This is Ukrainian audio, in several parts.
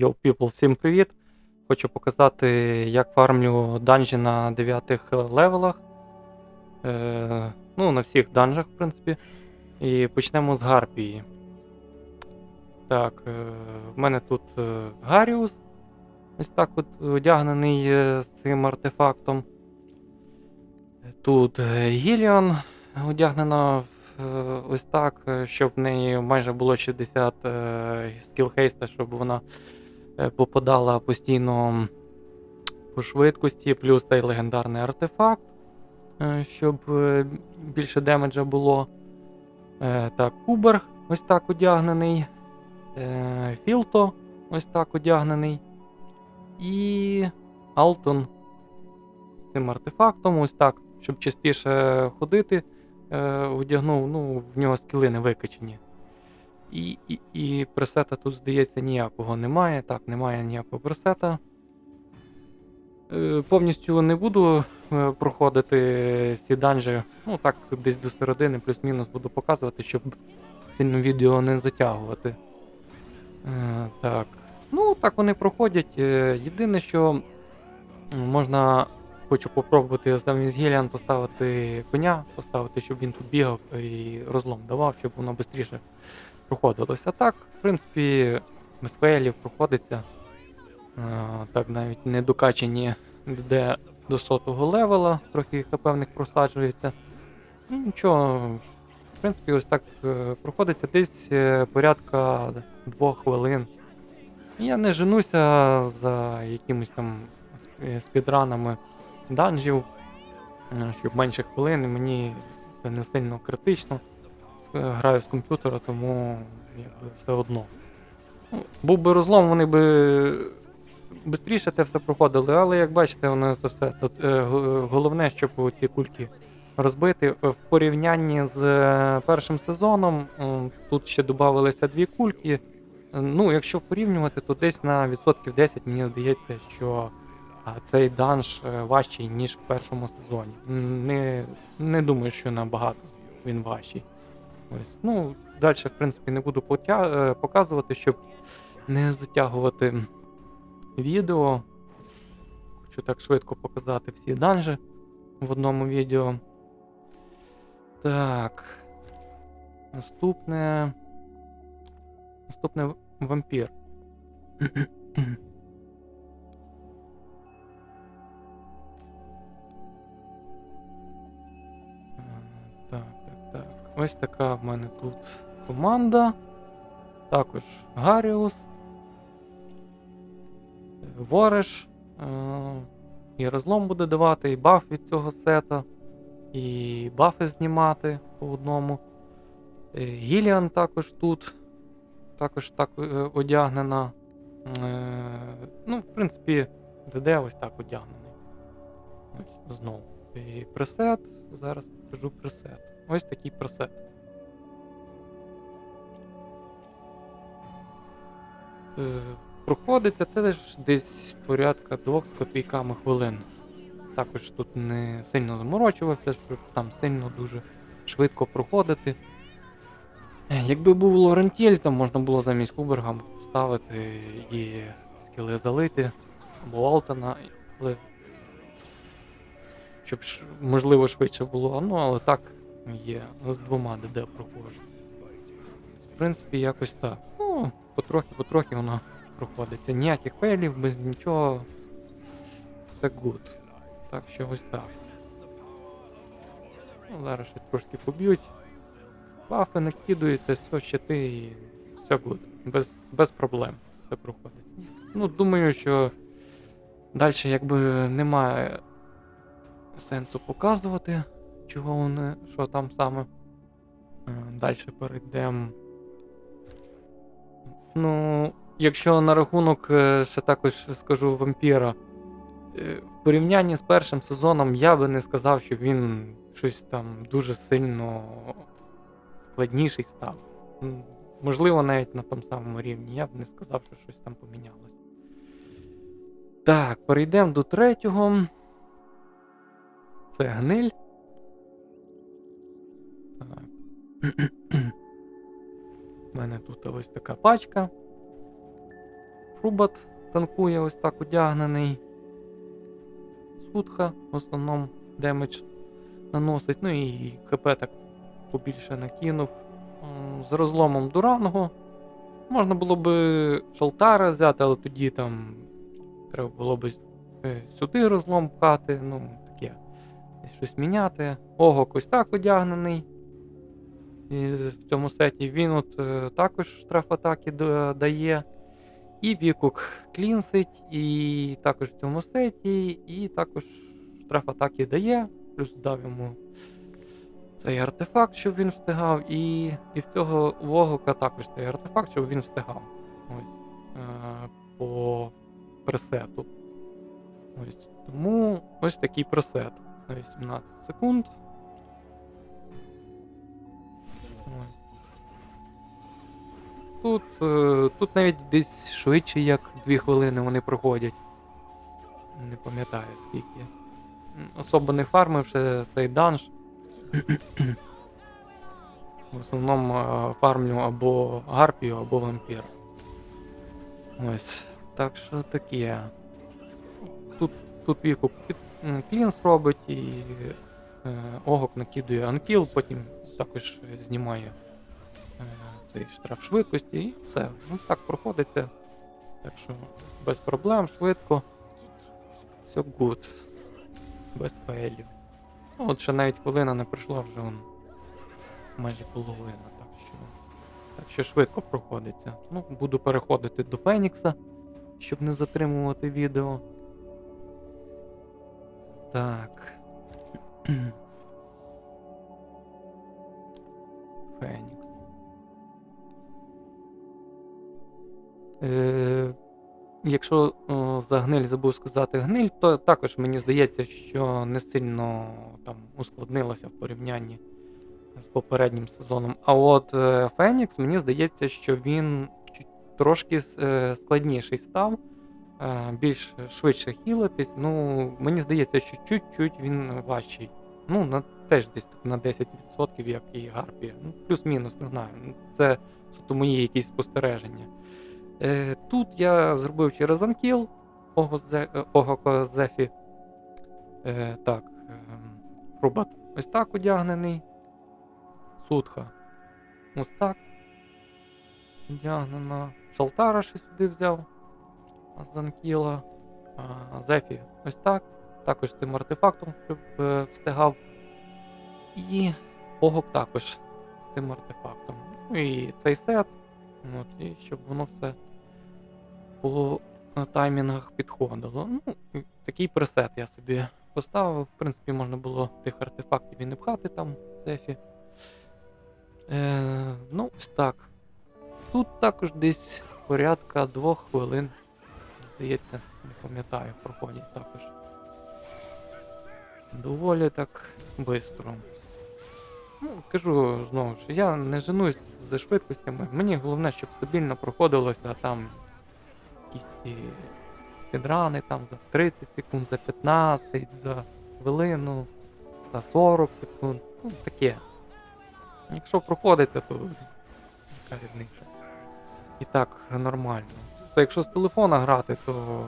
Йоу, people, всім привіт! Хочу показати, як фармлю данжі на 9 левелах. Е, ну, на всіх данжах, в принципі. І почнемо з Гарпії. Так, е, в мене тут е, Гаріус. Ось так от одягнений е, з цим артефактом. Тут е, Гіліон одягнена в, е, ось так, е, щоб в неї майже було 60 е, скіл-хейста, щоб вона е, попадала постійно по швидкості, плюс цей легендарний артефакт, е, щоб е, більше демеджа було. Е, Так, Кубер ось так одягнений. Е, Філто ось так одягнений. І Алтон з цим артефактом, ось так, щоб частіше ходити, е, одягнув, ну, в нього скіли не викачені. І, і, і пресета тут, здається, ніякого немає. Так, немає ніякого пресета. Е, повністю не буду е, проходити ці данжі. Ну так, десь до середини, плюс-мінус буду показувати, щоб сильно відео не затягувати. Е, так. Ну, так вони проходять. Єдине, що можна. Хочу попробувати замість Гіліан поставити коня, поставити, щоб він тут бігав і розлом давав, щоб воно швидше А так, в принципі, без проходиться. Так, навіть не докачені де до сотого левела, трохи хп в них просаджується. Ну, нічого, в принципі, ось так е, проходиться десь е, порядка двох хвилин. Я не женуся за якимись там спідранами данжів, е, щоб менше хвилин, мені це не сильно критично. Е, Граю з комп'ютера, тому якби все одно. Був би розлом, вони би швидше це все проходили, але як бачите, воно це все тут е, головне, щоб ці кульки розбити. В порівнянні з е, першим сезоном тут ще додавалися дві кульки. Ну, якщо порівнювати, то десь на відсотків 10 мені здається, що цей данж е, важчий, ніж в першому сезоні. Не, не думаю, що набагато він важчий. Ось. Ну, далі, в принципі, не буду потя... е, показувати, щоб не затягувати відео. Хочу так швидко показати всі данжі в одному відео. Так. Наступне. Наступне вампір. Ось така в мене тут команда. Також Гаріус. Вориш. е, І розлом буде давати, і баф від цього сета, і бафи знімати по одному. Е, Гіліан також тут. Також так е, одягнена. Ну, в принципі, ДД ось так одягнений. Ось знову. І пресет. Зараз покажу пресет. Ось такий пресет. Е, Проходиться теж десь порядка двох з копійками хвилин. Також тут не сильно заморочувався, щоб там сильно дуже швидко проходити. Е, Якби був Лорентіль, там можна було замість Куберга ставити і скіли залити, або Алтана, але щоб можливо швидше було, ну але так є. З двома ДД проходжу. В принципі, якось так. Ну, потрохи-потрохи воно проходиться. Ніяких фейлів, без нічого. Все good. Так що ось так. Ну, зараз ще трошки поб'ють. Бафи накидуються, все щити і все good. Без, без проблем все проходить. Ну, думаю, що далі якби немає сенсу показувати, чого вони, що там саме. Далі перейдемо. Ну, якщо на рахунок е, ще також скажу вампіра. е, В порівнянні з першим сезоном я би не сказав, що він щось там дуже сильно складніший став. Можливо, навіть на тому самому рівні. Я б не сказав, що щось там помінялось. Так, перейдемо до третього. Це гниль. У мене тут ось така пачка. Фрубат танкує ось так одягнений. Сутха в основному демедж наносить. Ну і ХП так побільше накинув. З розломом Дуранго. Можна було би Шалтара взяти, але тоді там треба було би е, сюди розлом пхати, ну таке. Щось міняти. Огок ось так одягнений. В цьому сеті він от е, також штраф атаки дає. І Вікук клінсить, і також в цьому сеті, і також штраф атаки дає, плюс дав йому цей артефакт, щоб він встигав, і, і в цього Вогука також цей артефакт, щоб він встигав. Ось, е, по пресету. Ось, тому ось такий пресет на 18 секунд. Тут, е, тут навіть десь швидше, як 2 хвилини вони проходять. Не пам'ятаю скільки. Особо не фармив ще цей данж. В основному е, фармлю або гарпію, або вампір. Ось. Так що таке. Тут, тут віку клінс робить і е, огок накидує анкіл, потім також знімає е, цей штраф швидкості і все. Ну так проходиться. Так що без проблем, швидко. Все good. Без фейлів. Ну, от ще навіть хвилина не пройшла, вже он майже половина, так що. Так що швидко проходиться. Ну, буду переходити до Фенікса, щоб не затримувати відео. Так. Фенікс. Е, якщо о, за гниль забув сказати гниль, то також мені здається, що не сильно там ускладнилося в порівнянні з попереднім сезоном. А от е, Фенікс, мені здається, що він трошки е, складніший став, е, більш швидше хілитись. Ну, мені здається, що чуть-чуть він важчий. Ну, на, теж десь на 10%, як і Гарпі. Ну, плюс-мінус, не знаю. Ну, Це суто мої якісь спостереження. Е, тут я зробив через анкіл Ого е, Зефі. Е, так, е, Рубат ось так одягнений. Сутха. Ось так. Одягнена. Шалтара ще сюди взяв. З анкіла. Зефі ось так. Також цим артефактом, щоб е, встигав. І Огок також з цим артефактом. Ну і цей сет. От, і щоб воно все по таймінгах підходило. Ну, такий пресет я собі поставив. В принципі, можна було тих артефактів і не пхати там в Зефі. Е, ну, ось так. Тут також десь порядка двох хвилин. Здається, не пам'ятаю, проходять також. Доволі так швидко. Ну, кажу знову ж, я не женусь за швидкостями. Мені головне, щоб стабільно проходилося, там якісь підрани там за 30 секунд, за 15, за хвилину, за 40 секунд. Ну, таке. Якщо проходиться, то яка різниця. І так нормально. То якщо з телефона грати, то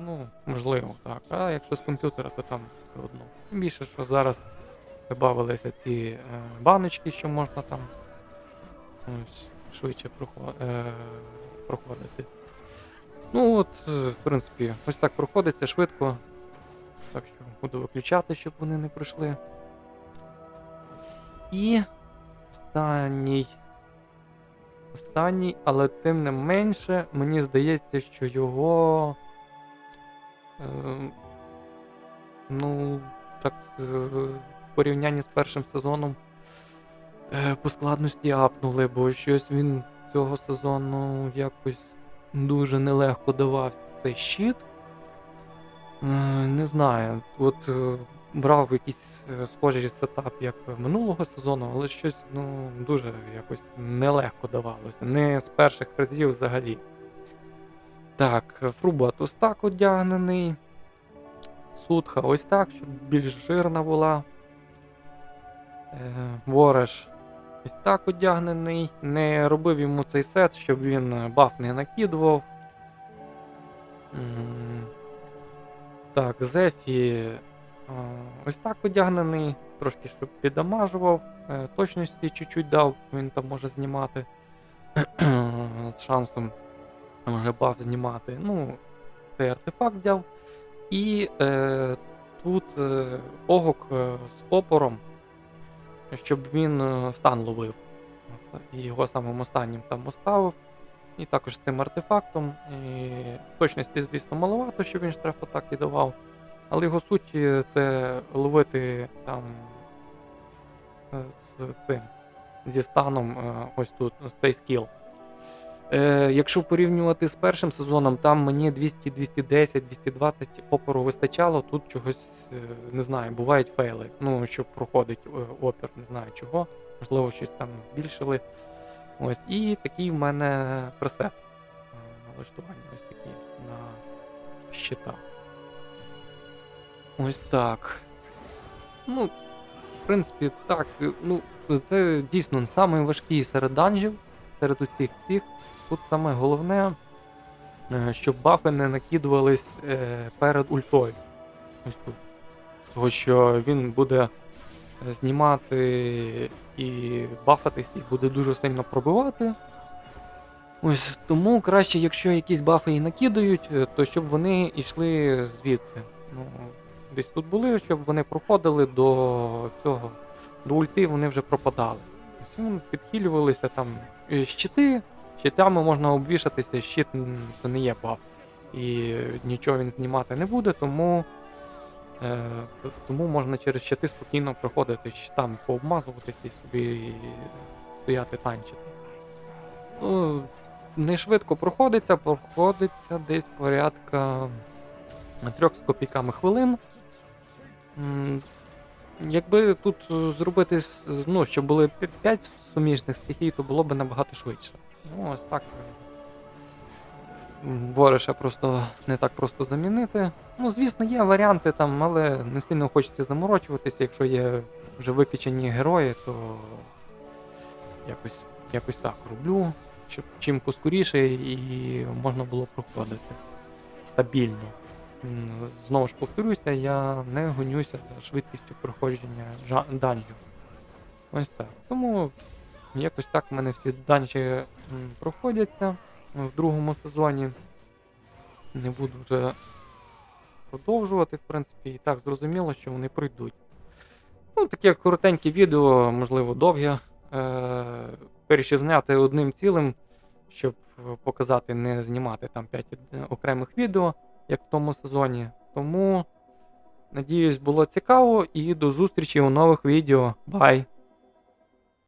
ну, можливо так. А якщо з комп'ютера, то там все одно. Тим більше, що зараз додавалися ці е, баночки, що можна там ось, швидше е, проходити. Ну от, е, в принципі, ось так проходиться швидко. Так що буду виключати, щоб вони не пройшли. І останній. Останній, але тим не менше, мені здається, що його. Е, ну, так, е, в порівнянні з першим сезоном е, по складності апнули, бо щось він цього сезону якось дуже нелегко давався цей щит. Е, не знаю, от е, брав якийсь е, схожий сетап, як минулого сезону, але щось ну, дуже якось нелегко давалося. Не з перших разів взагалі. Так, Фрубат ось так одягнений. Сутха ось так, щоб більш жирна була. Е, Вореш ось так одягнений. Не робив йому цей сет, щоб він баф не накидував. Так, Зефі ось так одягнений, трошки щоб піддамажував, е, точності чуть-чуть дав, він там може знімати з шансом може баф знімати. Ну, цей артефакт взяв. І е, тут е, огок е, з опором, щоб він е, стан ловив. І його самим останнім там оставив. І також з цим артефактом. І точності, звісно, маловато, щоб він штраф атаки давав. Але його суть е, це ловити там е, з цим зі станом е, ось тут ось цей скіл. Е, якщо порівнювати з першим сезоном, там мені 200, 210, 220 опору вистачало, тут чогось не знаю, бувають фейли. Ну, що проходить опір, не знаю чого. Можливо, щось там збільшили. Ось, і такий в мене пресет налаштування ось такі на щита. Ось так. Ну, в принципі, так. е, Ну, це дійсно самий серед данжів, серед усіх всіх. Тут саме головне, е, щоб бафи не накидувались е, перед ультою. Ось тут. Того, що він буде знімати і бафатись, і буде дуже сильно пробивати. Ось тому краще, якщо якісь бафи і накидають, то щоб вони йшли звідси. Ну, десь тут були, щоб вони проходили до цього, до ульти вони вже пропадали. Ну, підхилювалися там щити, щитами можна обвішатися, щит це не є баф. І нічого він знімати не буде, тому, е, тому можна через щити спокійно проходити, щитами пообмазуватися і собі стояти танчити. Ну, не швидко проходиться, проходиться десь порядка трьох з копійками хвилин. Якби тут е, зробити, ну, щоб були 5 суміжних стихій, то було б набагато швидше. Ну, ось так. Вориша просто не так просто замінити. Ну, звісно, є варіанти там, але не сильно хочеться заморочуватися. Якщо є вже викачані герої, то якось, якось так роблю, щоб чим поскоріше і можна було проходити стабільно. Знову ж повторюся, я не гонюся за швидкістю проходження данжів. Ось так. Тому якось так в мене всі данжі проходяться в другому сезоні. Не буду вже продовжувати, в принципі, і так зрозуміло, що вони пройдуть. Ну, таке коротеньке відео, можливо, довге. Е, зняти одним цілим, щоб показати, не знімати там 5 окремих відео, як в тому сезоні. Тому, надіюсь, було цікаво і до зустрічі у нових відео. Бай!